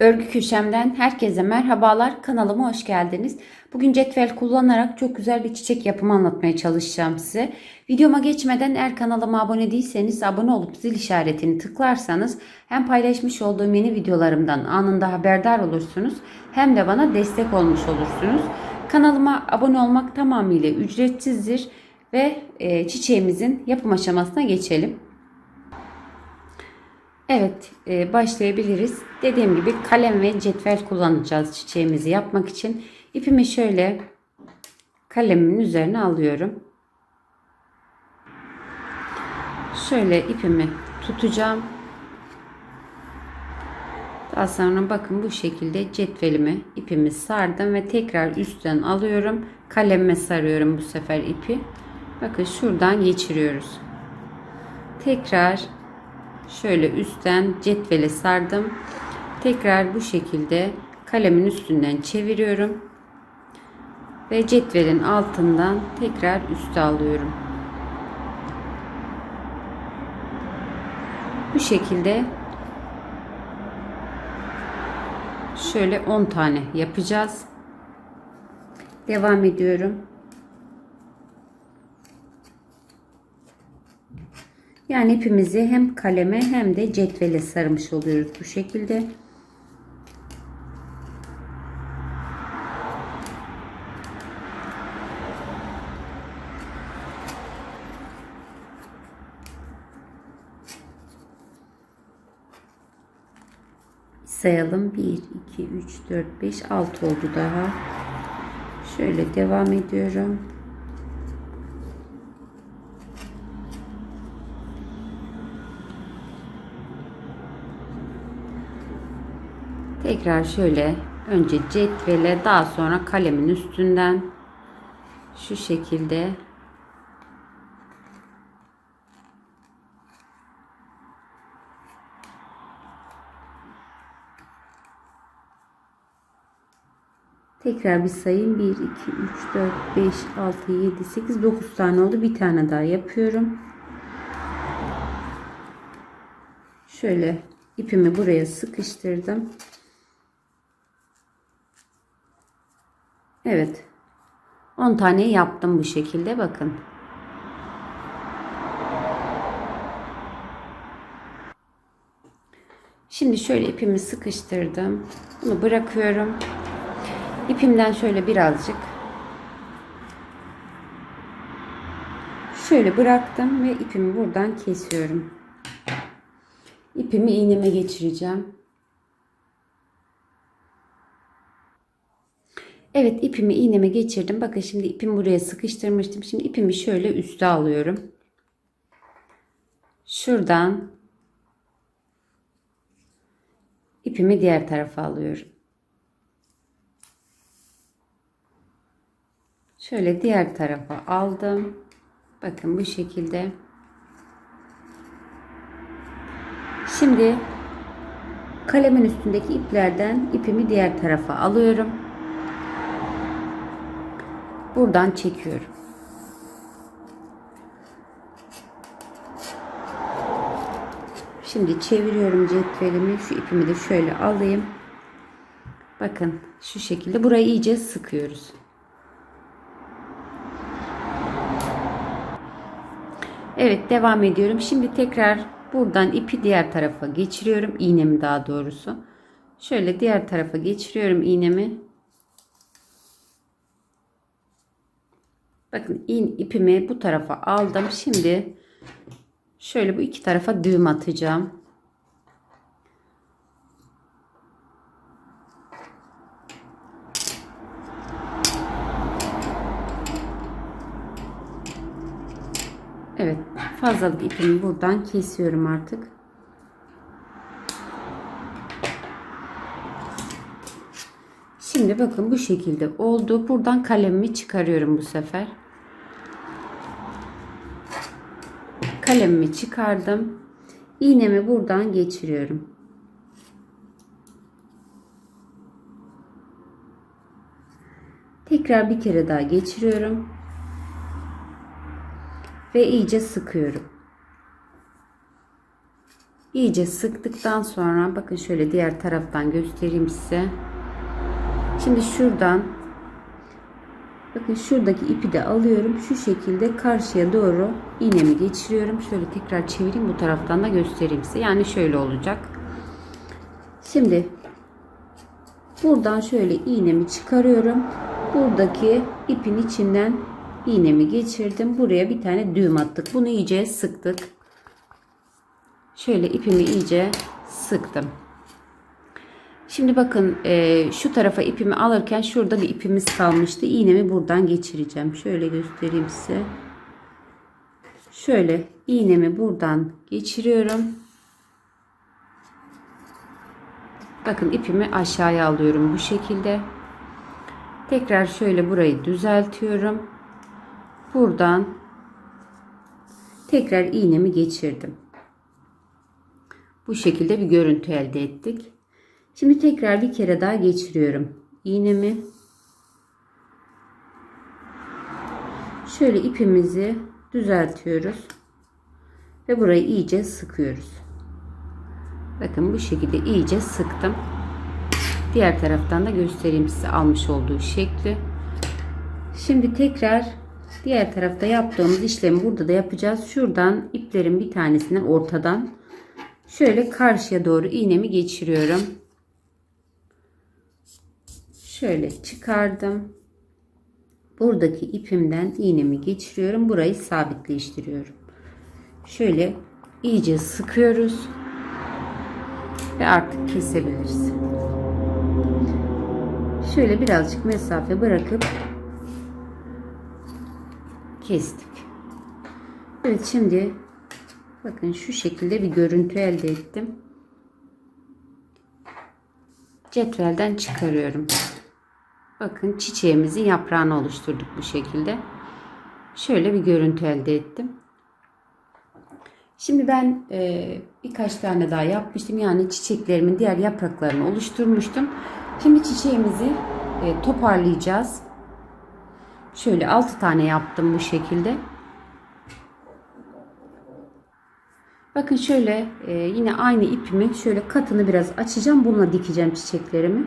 Örgü köşemden herkese merhabalar. Kanalıma hoş geldiniz. Bugün cetvel kullanarak çok güzel bir çiçek yapımı anlatmaya çalışacağım size. Videoma geçmeden eğer kanalıma abone değilseniz abone olup zil işaretini tıklarsanız hem paylaşmış olduğum yeni videolarımdan anında haberdar olursunuz hem de bana destek olmuş olursunuz. Kanalıma abone olmak tamamıyla ücretsizdir ve e, çiçeğimizin yapım aşamasına geçelim. Evet e, başlayabiliriz. Dediğim gibi kalem ve cetvel kullanacağız çiçeğimizi yapmak için. İpimi şöyle kalemimin üzerine alıyorum. Şöyle ipimi tutacağım. Daha sonra bakın bu şekilde cetvelimi ipimi sardım ve tekrar üstten alıyorum. Kaleme sarıyorum bu sefer ipi. Bakın şuradan geçiriyoruz. Tekrar şöyle üstten cetvele sardım. Tekrar bu şekilde kalemin üstünden çeviriyorum. Ve cetvelin altından tekrar üste alıyorum. Bu şekilde şöyle 10 tane yapacağız. Devam ediyorum. Yani ipimizi hem kaleme hem de cetvele sarmış oluyoruz bu şekilde. Sayalım 1 2 3 4 5 6 oldu daha. Şöyle devam ediyorum. Tekrar şöyle önce cetvele daha sonra kalemin üstünden şu şekilde Tekrar bir sayayım. 1, 2, 3, 4, 5, 6, 7, 8, 9 tane oldu. Bir tane daha yapıyorum. Şöyle ipimi buraya sıkıştırdım. Evet. 10 tane yaptım bu şekilde bakın. Şimdi şöyle ipimi sıkıştırdım. Bunu bırakıyorum. İpimden şöyle birazcık şöyle bıraktım ve ipimi buradan kesiyorum. İpimi iğneme geçireceğim. Evet ipimi iğneme geçirdim. Bakın şimdi ipimi buraya sıkıştırmıştım. Şimdi ipimi şöyle üste alıyorum. Şuradan ipimi diğer tarafa alıyorum. Şöyle diğer tarafa aldım. Bakın bu şekilde. Şimdi kalemin üstündeki iplerden ipimi diğer tarafa alıyorum. Buradan çekiyorum. Şimdi çeviriyorum cetvelimi. Şu ipimi de şöyle alayım. Bakın şu şekilde burayı iyice sıkıyoruz. Evet devam ediyorum. Şimdi tekrar buradan ipi diğer tarafa geçiriyorum. İğnemi daha doğrusu. Şöyle diğer tarafa geçiriyorum iğnemi. Bakın in ipimi bu tarafa aldım. Şimdi şöyle bu iki tarafa düğüm atacağım. Evet fazlalık ipimi buradan kesiyorum artık. Şimdi bakın bu şekilde oldu. Buradan kalemimi çıkarıyorum bu sefer. Kalemimi çıkardım. İğnemi buradan geçiriyorum. Tekrar bir kere daha geçiriyorum ve iyice sıkıyorum. iyice sıktıktan sonra bakın şöyle diğer taraftan göstereyim size. Şimdi şuradan bakın şuradaki ipi de alıyorum. Şu şekilde karşıya doğru iğnemi geçiriyorum. Şöyle tekrar çevireyim bu taraftan da göstereyim size. Yani şöyle olacak. Şimdi buradan şöyle iğnemi çıkarıyorum. Buradaki ipin içinden iğnemi geçirdim. Buraya bir tane düğüm attık. Bunu iyice sıktık. Şöyle ipimi iyice sıktım. Şimdi bakın e, şu tarafa ipimi alırken şurada bir ipimiz kalmıştı. İğnemi buradan geçireceğim. Şöyle göstereyim size. Şöyle iğnemi buradan geçiriyorum. Bakın ipimi aşağıya alıyorum bu şekilde. Tekrar şöyle burayı düzeltiyorum. Buradan tekrar iğnemi geçirdim. Bu şekilde bir görüntü elde ettik. Şimdi tekrar bir kere daha geçiriyorum. İğnemi şöyle ipimizi düzeltiyoruz ve burayı iyice sıkıyoruz. Bakın bu şekilde iyice sıktım. Diğer taraftan da göstereyim size almış olduğu şekli. Şimdi tekrar diğer tarafta yaptığımız işlemi burada da yapacağız. Şuradan iplerin bir tanesinden ortadan şöyle karşıya doğru iğnemi geçiriyorum. Şöyle çıkardım. Buradaki ipimden iğnemi geçiriyorum. Burayı sabitleştiriyorum. Şöyle iyice sıkıyoruz. Ve artık kesebiliriz. Şöyle birazcık mesafe bırakıp kestik. Evet şimdi bakın şu şekilde bir görüntü elde ettim. Cetvelden çıkarıyorum. Bakın çiçeğimizin yaprağını oluşturduk bu şekilde. Şöyle bir görüntü elde ettim. Şimdi ben e, birkaç tane daha yapmıştım. Yani çiçeklerimin diğer yapraklarını oluşturmuştum. Şimdi çiçeğimizi e, toparlayacağız. Şöyle 6 tane yaptım bu şekilde. Bakın şöyle e, yine aynı ipimi şöyle katını biraz açacağım. Bununla dikeceğim çiçeklerimi.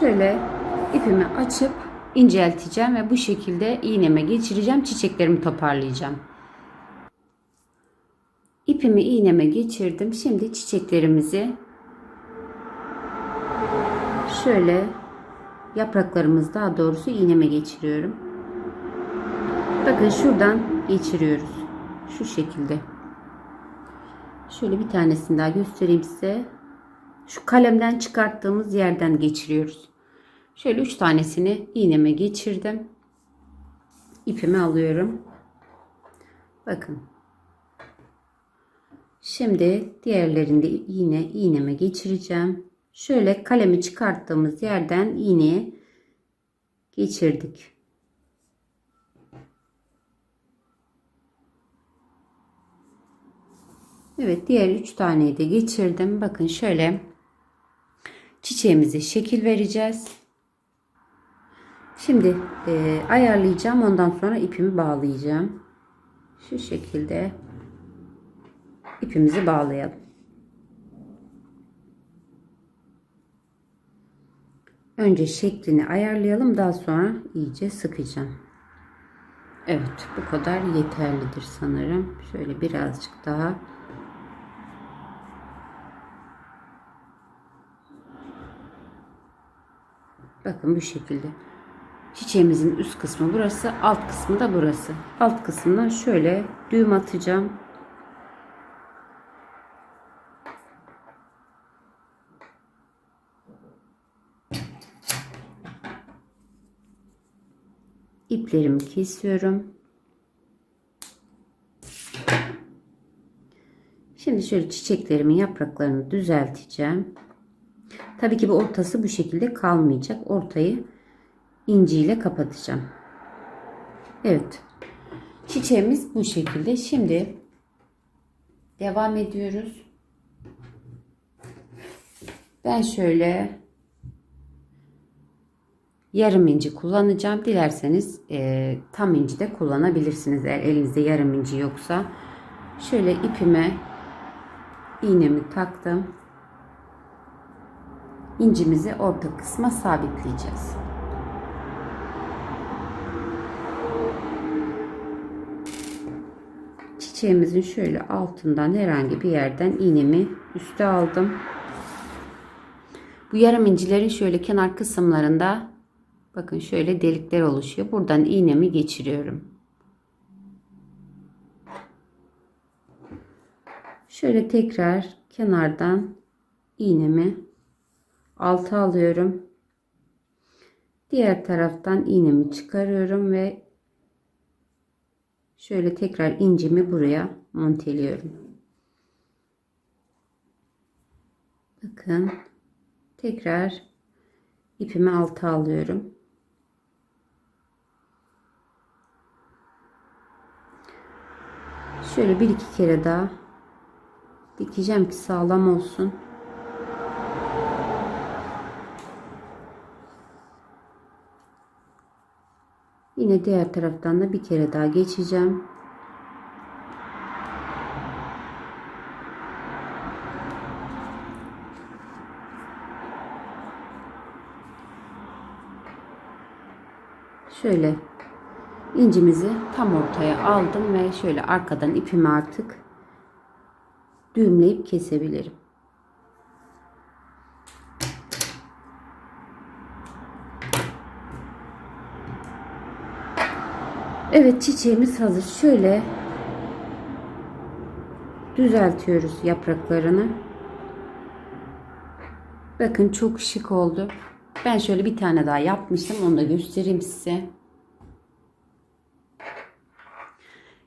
Şöyle ipimi açıp incelteceğim ve bu şekilde iğneme geçireceğim. Çiçeklerimi toparlayacağım. İpimi iğneme geçirdim. Şimdi çiçeklerimizi şöyle yapraklarımız daha doğrusu iğneme geçiriyorum. Bakın şuradan geçiriyoruz. Şu şekilde. Şöyle bir tanesini daha göstereyim size. Şu kalemden çıkarttığımız yerden geçiriyoruz. Şöyle üç tanesini iğneme geçirdim. İpimi alıyorum. Bakın. Şimdi diğerlerini de yine iğneme geçireceğim. Şöyle kalemi çıkarttığımız yerden iğneye geçirdik. Evet diğer üç taneyi de geçirdim. Bakın şöyle çiçeğimize şekil vereceğiz. Şimdi e, ayarlayacağım. Ondan sonra ipimi bağlayacağım. Şu şekilde ipimizi bağlayalım. Önce şeklini ayarlayalım. Daha sonra iyice sıkacağım. Evet bu kadar yeterlidir sanırım. Şöyle birazcık daha Bakın bu şekilde. Çiçeğimizin üst kısmı burası, alt kısmı da burası. Alt kısmından şöyle düğüm atacağım. İplerimi kesiyorum. Şimdi şöyle çiçeklerimin yapraklarını düzelteceğim. Tabii ki bu ortası bu şekilde kalmayacak. Ortayı inciyle kapatacağım. Evet. Çiçeğimiz bu şekilde. Şimdi devam ediyoruz. Ben şöyle yarım inci kullanacağım. Dilerseniz e, tam inci de kullanabilirsiniz. Eğer elinizde yarım inci yoksa. Şöyle ipime iğnemi taktım. İncimizi orta kısma sabitleyeceğiz. Çiçeğimizin şöyle altından herhangi bir yerden iğnemi üste aldım. Bu yarım incilerin şöyle kenar kısımlarında bakın şöyle delikler oluşuyor. Buradan iğnemi geçiriyorum. Şöyle tekrar kenardan iğnemi alta alıyorum. Diğer taraftan iğnemi çıkarıyorum ve şöyle tekrar incimi buraya monteliyorum. Bakın tekrar ipimi alta alıyorum. Şöyle bir iki kere daha dikeceğim ki sağlam olsun. Yine diğer taraftan da bir kere daha geçeceğim. Şöyle incimizi tam ortaya aldım ve şöyle arkadan ipimi artık düğümleyip kesebilirim. Evet çiçeğimiz hazır. Şöyle düzeltiyoruz yapraklarını. Bakın çok şık oldu. Ben şöyle bir tane daha yapmıştım. Onu da göstereyim size.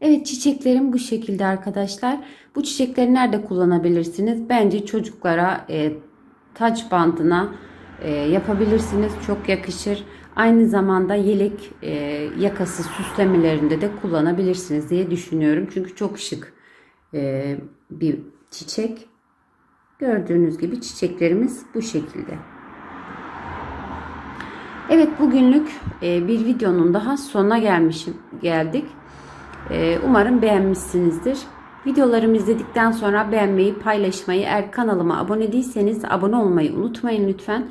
Evet çiçeklerim bu şekilde arkadaşlar. Bu çiçekleri nerede kullanabilirsiniz? Bence çocuklara e, taç bandına e, yapabilirsiniz. Çok yakışır. Aynı zamanda yelek e, yakası süslemelerinde de kullanabilirsiniz diye düşünüyorum. Çünkü çok şık e, bir çiçek. Gördüğünüz gibi çiçeklerimiz bu şekilde. Evet bugünlük e, bir videonun daha sonuna gelmişim geldik. E, umarım beğenmişsinizdir. Videolarımı izledikten sonra beğenmeyi, paylaşmayı, eğer kanalıma abone değilseniz abone olmayı unutmayın lütfen.